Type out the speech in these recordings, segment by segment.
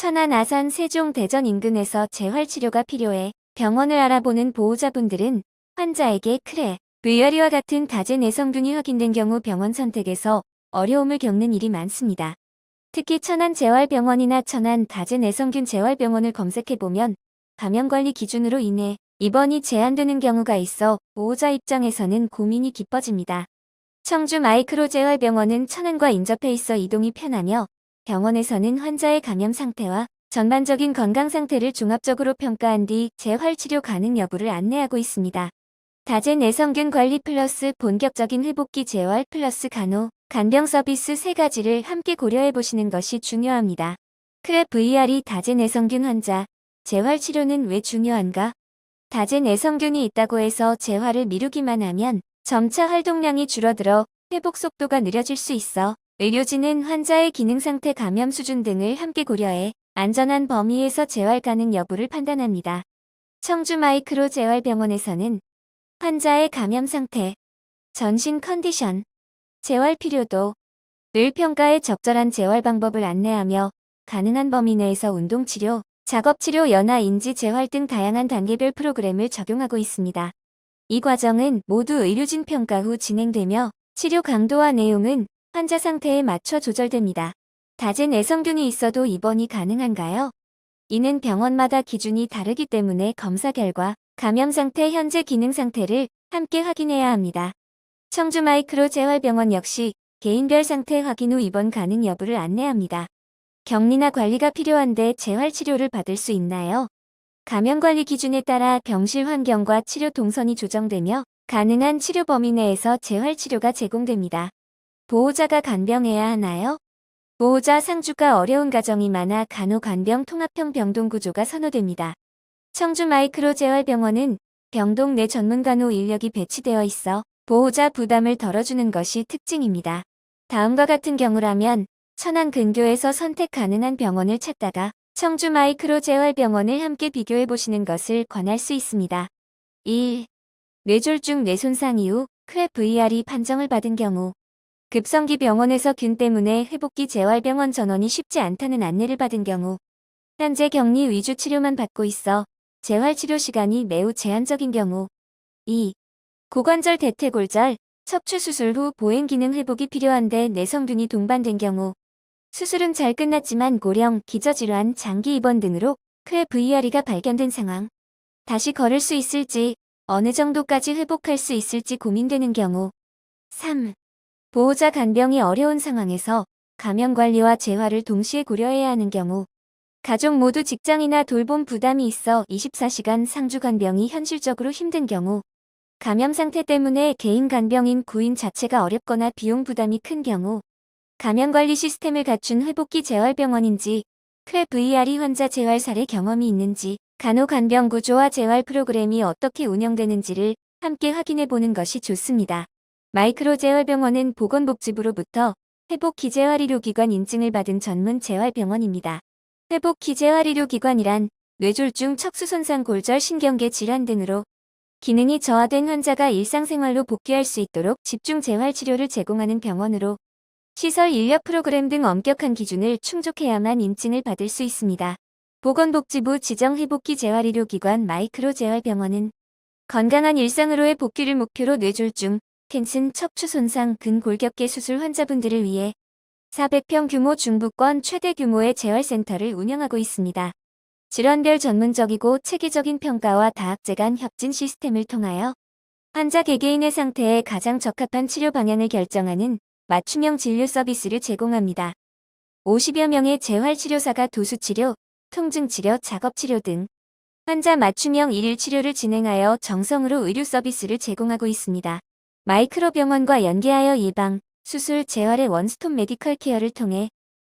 천안 아산 세종 대전 인근에서 재활치료가 필요해 병원을 알아보는 보호자분들은 환자에게 크레, VR이와 같은 다제 내성균이 확인된 경우 병원 선택에서 어려움을 겪는 일이 많습니다. 특히 천안 재활병원이나 천안 다제 내성균 재활병원을 검색해보면 감염관리 기준으로 인해 입원이 제한되는 경우가 있어 보호자 입장에서는 고민이 깊어집니다. 청주 마이크로 재활병원은 천안과 인접해 있어 이동이 편하며 병원에서는 환자의 감염 상태와 전반적인 건강 상태를 종합적으로 평가한 뒤 재활 치료 가능 여부를 안내하고 있습니다. 다제 내성균 관리 플러스 본격적인 회복기 재활 플러스 간호, 간병 서비스 세 가지를 함께 고려해 보시는 것이 중요합니다. 크레 VR이 다제 내성균 환자, 재활 치료는 왜 중요한가? 다제 내성균이 있다고 해서 재활을 미루기만 하면 점차 활동량이 줄어들어 회복 속도가 느려질 수 있어 의료진은 환자의 기능 상태 감염 수준 등을 함께 고려해 안전한 범위에서 재활 가능 여부를 판단합니다. 청주 마이크로 재활병원에서는 환자의 감염 상태, 전신 컨디션, 재활 필요도, 늘 평가해 적절한 재활 방법을 안내하며 가능한 범위 내에서 운동 치료, 작업 치료, 연화, 인지 재활 등 다양한 단계별 프로그램을 적용하고 있습니다. 이 과정은 모두 의료진 평가 후 진행되며 치료 강도와 내용은 환자 상태에 맞춰 조절됩니다. 다제 내성균이 있어도 입원이 가능한가요? 이는 병원마다 기준이 다르기 때문에 검사 결과, 감염 상태, 현재 기능 상태를 함께 확인해야 합니다. 청주 마이크로 재활병원 역시 개인별 상태 확인 후 입원 가능 여부를 안내합니다. 격리나 관리가 필요한데 재활 치료를 받을 수 있나요? 감염관리 기준에 따라 병실 환경과 치료 동선이 조정되며 가능한 치료 범위 내에서 재활 치료가 제공됩니다. 보호자가 간병해야 하나요? 보호자 상주가 어려운 가정이 많아 간호간병 통합형 병동 구조가 선호됩니다. 청주 마이크로 재활병원은 병동 내 전문 간호 인력이 배치되어 있어 보호자 부담을 덜어주는 것이 특징입니다. 다음과 같은 경우라면 천안 근교에서 선택 가능한 병원을 찾다가 청주 마이크로 재활병원을 함께 비교해 보시는 것을 권할 수 있습니다. 1. 뇌졸중 뇌손상 이후 크랩 VR이 판정을 받은 경우 급성기 병원에서 균 때문에 회복기 재활병원 전원이 쉽지 않다는 안내를 받은 경우 현재 격리 위주 치료만 받고 있어 재활치료 시간이 매우 제한적인 경우 2. 고관절 대퇴골절, 척추 수술 후 보행 기능 회복이 필요한데 내성균이 동반된 경우 수술은 잘 끝났지만 고령, 기저질환, 장기 입원 등으로 크레 VR이가 발견된 상황. 다시 걸을 수 있을지, 어느 정도까지 회복할 수 있을지 고민되는 경우. 3. 보호자 간병이 어려운 상황에서 감염 관리와 재활을 동시에 고려해야 하는 경우. 가족 모두 직장이나 돌봄 부담이 있어 24시간 상주 간병이 현실적으로 힘든 경우. 감염 상태 때문에 개인 간병인 구인 자체가 어렵거나 비용 부담이 큰 경우. 감염관리 시스템을 갖춘 회복기 재활병원인지, 크레 VR이 환자 재활 사례 경험이 있는지, 간호간병 구조와 재활 프로그램이 어떻게 운영되는지를 함께 확인해 보는 것이 좋습니다. 마이크로 재활병원은 보건복지부로부터 회복 기재활의료기관 인증을 받은 전문 재활병원입니다. 회복 기재활의료기관이란 뇌졸중, 척수손상, 골절, 신경계 질환 등으로 기능이 저하된 환자가 일상생활로 복귀할 수 있도록 집중 재활 치료를 제공하는 병원으로 시설 인력 프로그램 등 엄격한 기준을 충족해야만 인증을 받을 수 있습니다. 보건복지부 지정회복기 재활의료기관 마이크로 재활병원은 건강한 일상으로의 복귀를 목표로 뇌졸중, 캔슨, 척추 손상, 근골격계 수술 환자분들을 위해 400평 규모 중부권 최대 규모의 재활센터를 운영하고 있습니다. 질환별 전문적이고 체계적인 평가와 다학제 간 협진 시스템을 통하여 환자 개개인의 상태에 가장 적합한 치료 방향을 결정하는 맞춤형 진료 서비스를 제공합니다. 50여 명의 재활치료사가 도수치료, 통증치료, 작업치료 등 환자 맞춤형 일일 치료를 진행하여 정성으로 의료 서비스를 제공하고 있습니다. 마이크로 병원과 연계하여 예방, 수술, 재활의 원스톱 메디컬 케어를 통해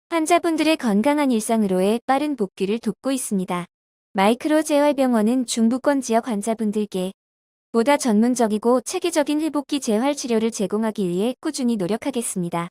환자분들의 건강한 일상으로의 빠른 복귀를 돕고 있습니다. 마이크로 재활병원은 중부권 지역 환자분들께 보다 전문적이고 체계적인 회복기 재활 치료를 제공하기 위해 꾸준히 노력하겠습니다.